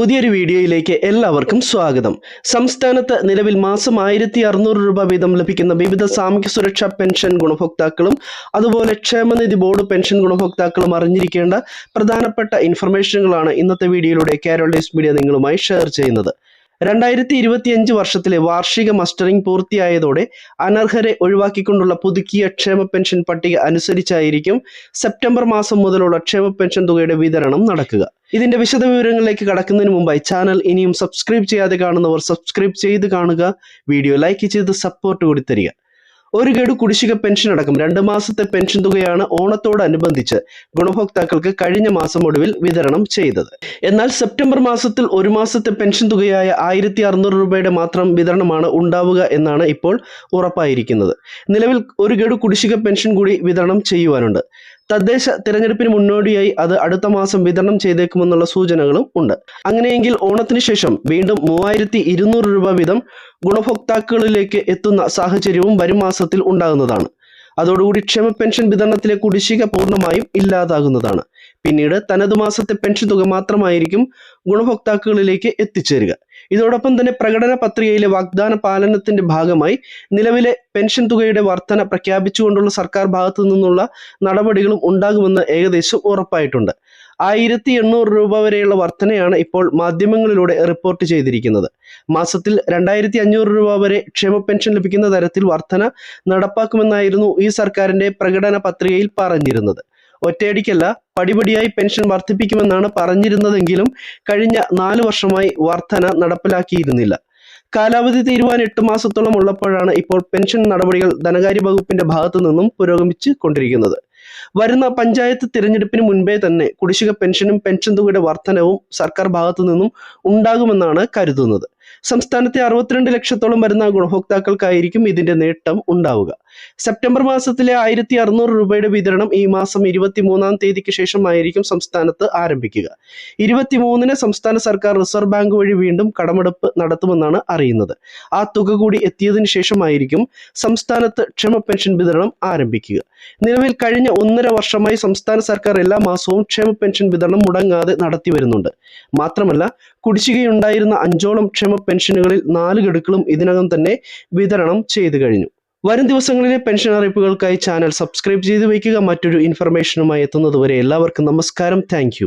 പുതിയൊരു വീഡിയോയിലേക്ക് എല്ലാവർക്കും സ്വാഗതം. സംസ്ഥാനത്ത് നിലവിൽ മാസം ആയിരത്തി അറുന്നൂറ് രൂപ വീതം ലഭിക്കുന്ന വിവിധ സാമൂഹ്യ സുരക്ഷാ പെൻഷൻ ഗുണഭോക്താക്കളും അതുപോലെ ക്ഷേമനിധി ബോർഡ് പെൻഷൻ ഗുണഭോക്താക്കളും അറിഞ്ഞിരിക്കേണ്ട പ്രധാനപ്പെട്ട ഇൻഫർമേഷനുകളാണ് ഇന്നത്തെ വീഡിയോയിലൂടെ കാരോൾ ഡേസ് മീഡിയ നിങ്ങളുമായി ഷെയർ ചെയ്യുന്നത്. രണ്ടായിരത്തി ഇരുപത്തിയഞ്ച് വർഷത്തിലെ വാർഷിക മസ്റ്ററിംഗ് പൂർത്തിയായതോടെ അനർഹരെ ഒഴിവാക്കിക്കൊണ്ടുള്ള പുതുക്കിയ ക്ഷേമ പെൻഷൻ പട്ടിക അനുസരിച്ചായിരിക്കും സെപ്റ്റംബർ മാസം മുതലുള്ള ക്ഷേമ പെൻഷൻ തുകയുടെ വിതരണം നടക്കുക. ഇതിന്റെ വിശദവിവരങ്ങളിലേക്ക് കടക്കുന്നതിന് മുമ്പായി ചാനൽ ഇനിയും സബ്സ്ക്രൈബ് ചെയ്യാതെ കാണുന്നവർ സബ്സ്ക്രൈബ് ചെയ്ത് കാണുക വീഡിയോ ലൈക്ക് ചെയ്ത് സപ്പോർട്ട് കൂടി തരിക. ഒരു ഗഡു കുടിശ്ശിക പെൻഷൻ അടക്കം രണ്ട് മാസത്തെ പെൻഷൻ തുകയാണ് ഓണത്തോടനുബന്ധിച്ച് ഗുണഭോക്താക്കൾക്ക് കഴിഞ്ഞ മാസം ഒടുവിൽ വിതരണം ചെയ്തത്. എന്നാൽ സെപ്റ്റംബർ മാസത്തിൽ ഒരു മാസത്തെ പെൻഷൻ തുകയായ ആയിരത്തി അറുന്നൂറ് രൂപയുടെ മാത്രം വിതരണമാണ് ഉണ്ടാവുക എന്നാണ് ഇപ്പോൾ ഉറപ്പായിരിക്കുന്നത്. നിലവിൽ ഒരു ഗഡു കുടിശ്ശിക പെൻഷൻ കൂടി വിതരണം ചെയ്യുവാനുണ്ട്. തദ്ദേശ തിരഞ്ഞെടുപ്പിന് മുന്നോടിയായി അത് അടുത്ത മാസം വിതരണം ചെയ്തേക്കുമെന്നുള്ള സൂചനകളും ഉണ്ട്. അങ്ങനെയെങ്കിൽ ഓണത്തിന് ശേഷം വീണ്ടും മൂവായിരത്തി ഇരുന്നൂറ് രൂപ വീതം ഗുണഭോക്താക്കളിലേക്ക് എത്തുന്ന സാഹചര്യവും വരും മാസത്തിൽ ഉണ്ടാകുന്നതാണ്. അതോടുകൂടി ക്ഷേമ പെൻഷൻ വിതരണത്തിലെ കുടിശ്ശിക പൂർണമായും ഇല്ലാതാകുന്നതാണ്. പിന്നീട് തനത് മാസത്തെ പെൻഷൻ തുക മാത്രമായിരിക്കും ഗുണഭോക്താക്കളിലേക്ക് എത്തിച്ചേരുക. ഇതോടൊപ്പം തന്നെ പ്രകടന പത്രികയിലെ വാഗ്ദാന പാലനത്തിന്റെ ഭാഗമായി നിലവിലെ പെൻഷൻ തുകയുടെ വർധന പ്രഖ്യാപിച്ചുകൊണ്ടുള്ള സർക്കാർ ഭാഗത്തു നിന്നുള്ള നടപടികളും ഉണ്ടാകുമെന്ന് ഏകദേശം ഉറപ്പായിട്ടുണ്ട്. ആയിരത്തി എണ്ണൂറ് രൂപ വരെയുള്ള വർധനയാണ് ഇപ്പോൾ മാധ്യമങ്ങളിലൂടെ റിപ്പോർട്ട് ചെയ്തിരിക്കുന്നത്. മാസത്തിൽ രണ്ടായിരത്തി അഞ്ഞൂറ് രൂപ വരെ ക്ഷേമ പെൻഷൻ ലഭിക്കുന്ന തരത്തിൽ വർധന നടപ്പാക്കുമെന്നായിരുന്നു ഈ സർക്കാരിന്റെ പ്രകടന പത്രികയിൽ പറഞ്ഞിരുന്നത്. ഒറ്റയടിക്കല്ല പടിപടിയായി പെൻഷൻ വർദ്ധിപ്പിക്കുമെന്നാണ് പറഞ്ഞിരുന്നതെങ്കിലും കഴിഞ്ഞ നാല് വർഷമായി വർധന നടപ്പിലാക്കിയിരുന്നില്ല. കാലാവധി തീരുവാൻ എട്ട് മാസത്തോളം ഉള്ളപ്പോഴാണ് ഇപ്പോൾ പെൻഷൻ നടപടികൾ ധനകാര്യ വകുപ്പിന്റെ ഭാഗത്തു നിന്നും പുരോഗമിച്ച് കൊണ്ടിരിക്കുന്നത്. വരുന്ന പഞ്ചായത്ത് തിരഞ്ഞെടുപ്പിന് മുൻപേ തന്നെ കുടിശ്ശിക പെൻഷനും പെൻഷൻ തുകയുടെ വർധനവും സർക്കാർ ഭാഗത്തു നിന്നും ഉണ്ടാകുമെന്നാണ് കരുതുന്നത്. സംസ്ഥാനത്തെ അറുപത്തിരണ്ട് ലക്ഷത്തോളം വരുന്ന ഗുണഭോക്താക്കൾക്കായിരിക്കും ഇതിന്റെ നേട്ടം ഉണ്ടാവുക. സെപ്റ്റംബർ മാസത്തിലെ ആയിരത്തി അറുന്നൂറ് രൂപയുടെ വിതരണം ഈ മാസം ഇരുപത്തി മൂന്നാം തീയതിക്ക് ശേഷമായിരിക്കും സംസ്ഥാനത്ത് ആരംഭിക്കുക. ഇരുപത്തിമൂന്നിന് സംസ്ഥാന സർക്കാർ റിസർവ് ബാങ്ക് വഴി വീണ്ടും കടമെടുപ്പ് നടത്തുമെന്നാണ് അറിയുന്നത്. ആ തുക കൂടി എത്തിയതിനു ശേഷമായിരിക്കും സംസ്ഥാനത്ത് ക്ഷമ പെൻഷൻ വിതരണം ആരംഭിക്കുക. നിലവിൽ കഴിഞ്ഞ ഒന്നര വർഷമായി സംസ്ഥാന സർക്കാർ എല്ലാ മാസവും ക്ഷേമ പെൻഷൻ വിതരണം മുടങ്ങാതെ നടത്തി വരുന്നുണ്ട് മാത്രമല്ല കുടിശ്ശികയുണ്ടായിരുന്ന അഞ്ചോളം ക്ഷേമ പെൻഷനുകളിൽ നാല് ഗഡുക്കളും ഇതിനകം തന്നെ വിതരണം ചെയ്തു കഴിഞ്ഞു. വരും ദിവസങ്ങളിലെ പെൻഷൻ അറിയിപ്പുകൾക്കായി ചാനൽ സബ്സ്ക്രൈബ് ചെയ്ത് വയ്ക്കുക. മറ്റൊരു ഇൻഫർമേഷനുമായി എത്തുന്നതുവരെ എല്ലാവർക്കും നമസ്കാരം. താങ്ക്